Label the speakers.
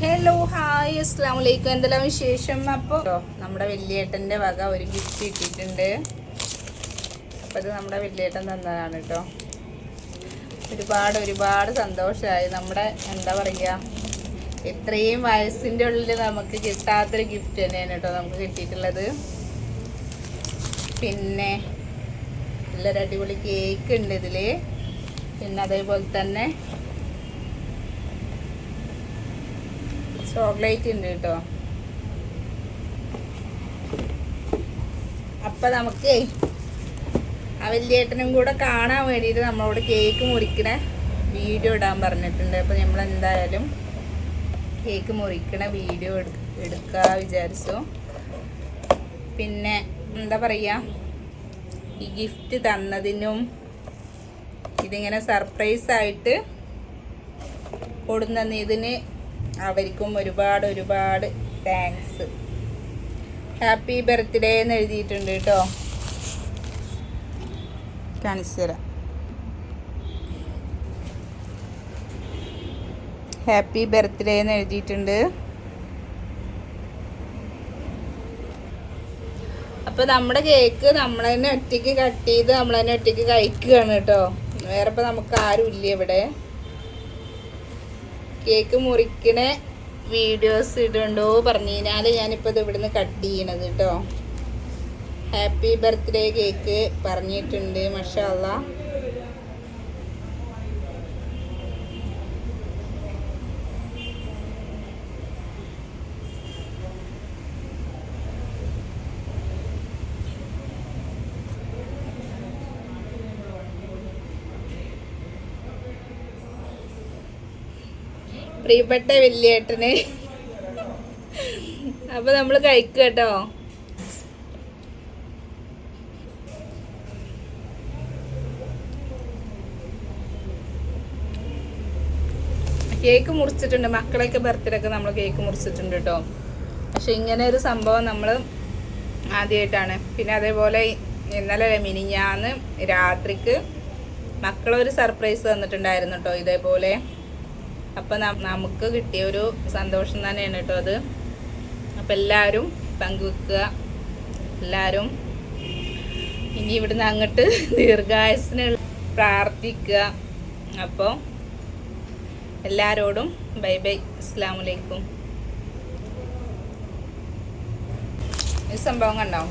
Speaker 1: Hello hi അസ്സാം വലൈക്കും എന്തെല്ലാം വിശേഷം? അപ്പോൾ നമ്മുടെ വലിയേട്ടന്റെ വക ഒരു ഗിഫ്റ്റ് കിട്ടിയിട്ടുണ്ട്. അപ്പോൾ ഇത് നമ്മുടെ വലിയേട്ടൻ തന്നതാണ് കേട്ടോ ഒരുപാട് ഒരുപാട് സന്തോഷമായി നമ്മുടെ എന്താ പറയുക ഇത്രയും വയസ്സിന്റെ ഉള്ളിൽ നമുക്ക് കിട്ടാത്തൊരു ഗിഫ്റ്റ് തന്നെയാണ് കേട്ടോ നമുക്ക് കിട്ടിയിട്ടുള്ളത്. പിന്നെ നല്ലൊരു അടിപൊളി കേക്ക് ഉണ്ട് ഇതിൽ പിന്നെ അതേപോലെ തന്നെ ചോക്ലേറ്റ് ഉണ്ട് കേട്ടോ. അപ്പൊ നമുക്ക് ആ വലിയേട്ടനും കൂടെ കാണാൻ വേണ്ടിയിട്ട് നമ്മളോട് കേക്ക് മുറിക്കണ വീഡിയോ ഇടാൻ പറഞ്ഞിട്ടുണ്ട്. അപ്പൊ നമ്മൾ എന്തായാലും കേക്ക് മുറിക്കണ വീഡിയോ എടുക്കുക വിചാരിച്ചു. പിന്നെ എന്താ പറയുക ഈ ഗിഫ്റ്റ് തന്നതിനും ഇതിങ്ങനെ സർപ്രൈസ് ആയിട്ട് കൊടുന്നതിന് അവർക്കും ഒരുപാട് ഒരുപാട് താങ്ക്സ് ഹാപ്പി ബർത്ത്ഡേ എന്ന് എഴുതിയിട്ടുണ്ട് കേട്ടോ. കാണിച്ചു തരാം. ഹാപ്പി ബർത്ത്ഡേ എന്ന് എഴുതിയിട്ടുണ്ട്. അപ്പോൾ നമ്മുടെ കേക്ക് നമ്മൾ തന്നെ ഒറ്റയ്ക്ക് കട്ട് ചെയ്ത് നമ്മൾ തന്നെ ഒറ്റയ്ക്ക് കഴിക്കുകയാണ് കേട്ടോ. വേറെ ഇപ്പൊ നമുക്ക് ആരും ഇല്ല ഇവിടെ. കേക്ക് മുറിക്കണ വീഡിയോസ് ഇടുണ്ടോ പറഞ്ഞു കഴിഞ്ഞാൽ ഞാനിപ്പോൾ ഇത് ഇവിടുന്ന് കട്ട് ചെയ്യണത് കേട്ടോ ഹാപ്പി ബർത്ത്ഡേ കേക്ക് പറഞ്ഞിട്ടുണ്ട് മഷാല്ല പ്രിയപ്പെട്ട വലിയേട്ടന്. അപ്പൊ നമ്മൾ കഴിക്കുക കേട്ടോ. കേക്ക് മുറിച്ചിട്ടുണ്ട്. മക്കളൊക്കെ ബർത്ത്ഡേ ഒക്കെ നമ്മൾ കേക്ക് മുറിച്ചിട്ടുണ്ട് കേട്ടോ. പക്ഷെ ഇങ്ങനെ ഒരു സംഭവം നമ്മൾ ആദ്യമായിട്ടാണ് പിന്നെ അതേപോലെ ഇന്നലെ മിനിഞ്ഞാന്ന് രാത്രിക്ക് മക്കളൊരു സർപ്രൈസ് തന്നിട്ടുണ്ടായിരുന്നു കേട്ടോ ഇതേപോലെ. അപ്പം നമുക്ക് കിട്ടിയ ഒരു സന്തോഷം തന്നെയാണ് കേട്ടോ അത്. അപ്പം എല്ലാവരും പങ്കുവെക്കുക. എല്ലാവരും ഇനി ഇവിടുന്ന് അങ്ങോട്ട് ദീർഘായുസിന് പ്രാർത്ഥിക്കുക. അപ്പോൾ എല്ലാവരോടും ബൈ ബൈ. അസ്സാം വലൈക്കും ഈ സംഭവം കണ്ടോ?